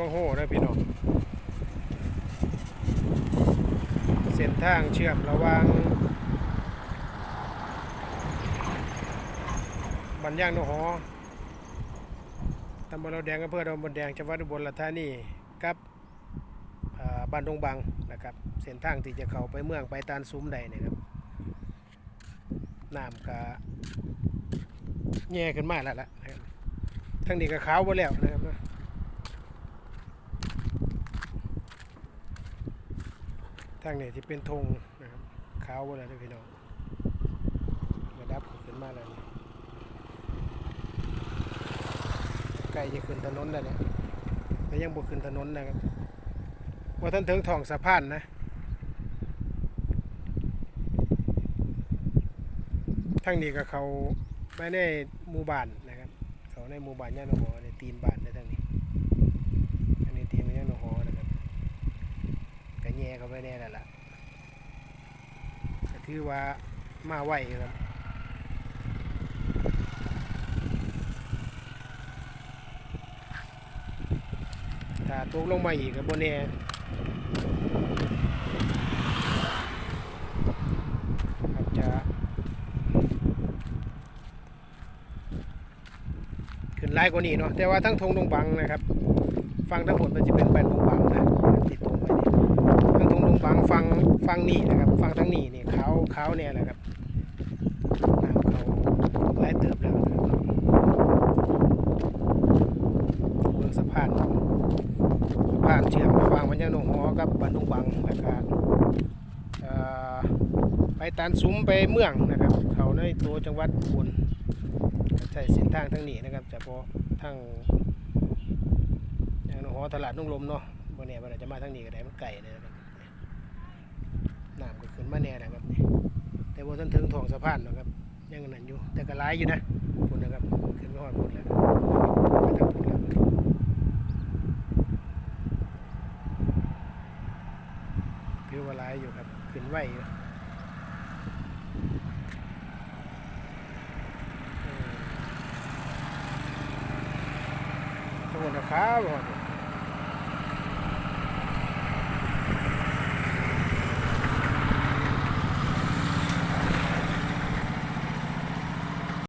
วังโหนะพี่น้องเส้นทางเชื่อมระหว่างบันย่างนหอตำบลเราแดงอำเภอดอนบนแดงจังหวัดอุบลราชธานีกับบ้านดงบังนะครับเส้นทางที่จะเข้าไปเมืองไปตานซุ้มใดเนี่ยครับน้ำก็แง่ขึ้นมาแล้วล่ะครับทั้งนี้ก็ขาวหมดแล้วนะครับนะ ทางนี้ที่เป็นธงนะครับขาวหมดแล้วนะพี่น้องระดับขึ้นมาแล้วใกล้จะขึ้นถนนแล้วเนี่ยแต่ยังบ่ขึ้นถนนนะครับว่าท่านถึงท้องสะพานนะทางนี้ก็เขาไปในหมู่บ้านนะครับ เขาในหมู่บ้านย่านหอในตีนบ้านในทางนี้อันนี้ตีนย่านหอนะครับ ก็แย่เข้ไปแน่แล้วล่ะถือว่ามาไหวครับถ้าตกลงมาอีกก็บนแน่อาจจะขึ้นไล่กว่านี้เนาะแต่ว่าทั้งทงดงบังนะครับ ฟังทั้งหมดมันจะเป็นแบนดงบังนะติดตรงไปนี่ ลงบางฟังฟังนี่นะครับฟังทางนี่นี่เขาวขาเนี่ยแหละครับน้ำเขาไล่เติบแล้วนะครับเบื้องสะพานสะพานเชื่อมระหว่างวันยาหนองหอกับบ้านดงบังนะครับไปตานซุ้มไปเมืองนะครับเขาในตัวจังหวัดอุบลใช้เส้นทางทางนี้นะครับเฉพาะทางอย่างหนองหอตลาดนุ่งลมเนาะบ่แน่ว่าจะมาทางนี้ก็ได้มันไกลเนะครับ นมาแน่นะครับ แต่ว่าท่านถึงทองสะพานเนาะครับยังนั่นอยู่ แต่ก็หลายอยู่นะพุ่นนะครับขึ้นไปฮอดพุ่นแล้วไปทางพุ่นแล้วคือว่าหลายอยู่ครับ ขึ้นไหวอยู่อืมทั้งหมดนะครับ